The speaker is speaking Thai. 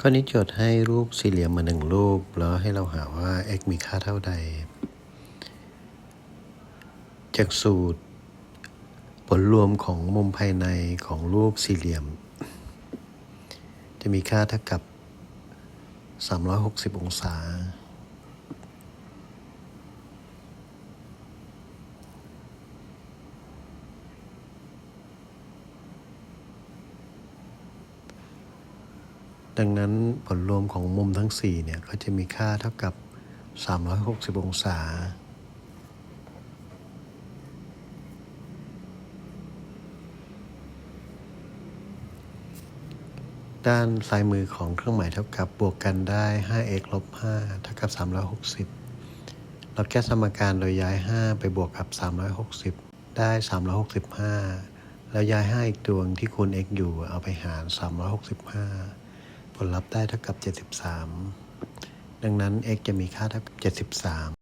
ข้อนี้โจทย์ให้รูปสี่เหลี่ยมมาหนึ่งรูป แล้วให้เราหาว่า x มีค่าเท่าใด จากสูตร ผลรวมของมุมภายในของรูปสี่เหลี่ยม จะมีค่าเท่ากับ 360 องศา ดังนั้นผลรวมของมุมทั้ง 4 เนี่ย ก็จะมีค่าเท่ากับ 360 องศา ด้านซ้ายมือของเครื่องหมายเท่ากับบวกกันได้ 5x ลบ 5 เท่ากับ 360 เราแก้สมการโดยย้าย 5 ไปบวกกับ 360 ได้ 365 แล้วย้าย 5 อีกดวงที่คูณ x อยู่เอาไปหาร 365 ผลลัพธ์ได้เท่ากับ 73 ดังนั้น x จะมีค่าเท่ากับ 73